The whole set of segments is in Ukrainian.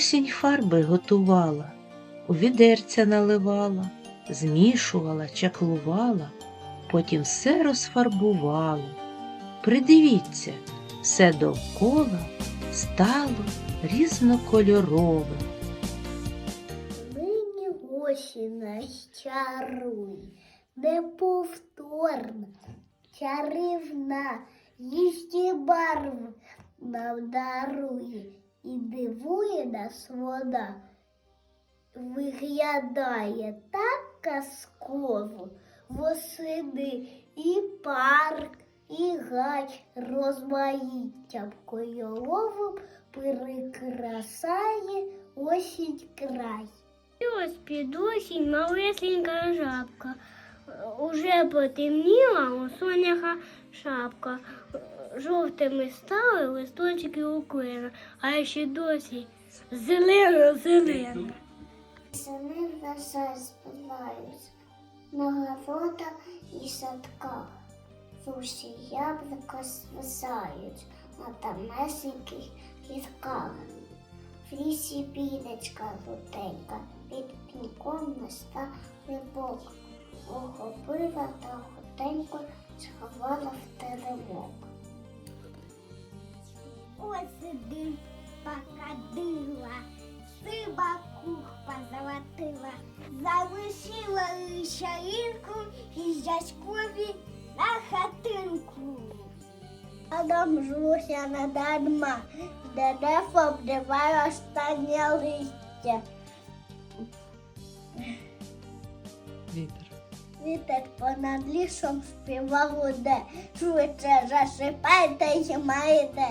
Осінь фарби готувала, у відерця наливала, змішувала, чаклувала, потім все розфарбувала. Придивіться, все довкола стало різнокольоровим. Нині осінь нас неповторна, чарівна, їсті барв нам дарує і дивує нас вона. Виглядає так казково восени і парк, і гач розмаїттям кольоровим перекрасає осінь край. Ось під осінь малесенька жабка. Уже потемніла у соняха шапка. Жовтими стали листочки у а ще досі зелено-зелено. Сини врожай збирають на городах і садках. Суші яблука звисають на тамесеньких гірках. В лісі білечка руденька, під пінком неста рибок. Охопила та хутенько сховала в теремок. Ось один покадила, сибаку позолотила, залишила лишаринку і дядькові на хатинку. А нам жлуся не дарма, дерев обдиває останнє листя. Вітер. Вітер понад лісом співав уде, швидше засипайте й майде.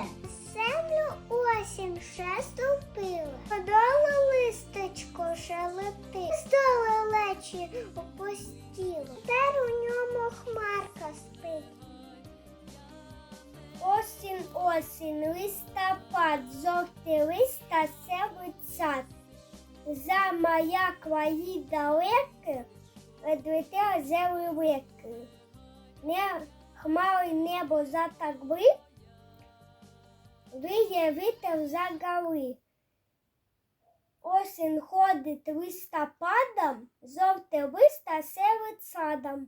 Землю осінь ще ступила, подала листочко шелепи, столи лечі опустіло, тер у ньому хмарка спить. Осінь, осінь, листопад, жовтий листа севить сад. За моя кваї далеки, відлетіли зели вики. Не хмари небо затагли, виє вітер за взагалі. Осінь ходить листопадом, жовтий листа севить садом.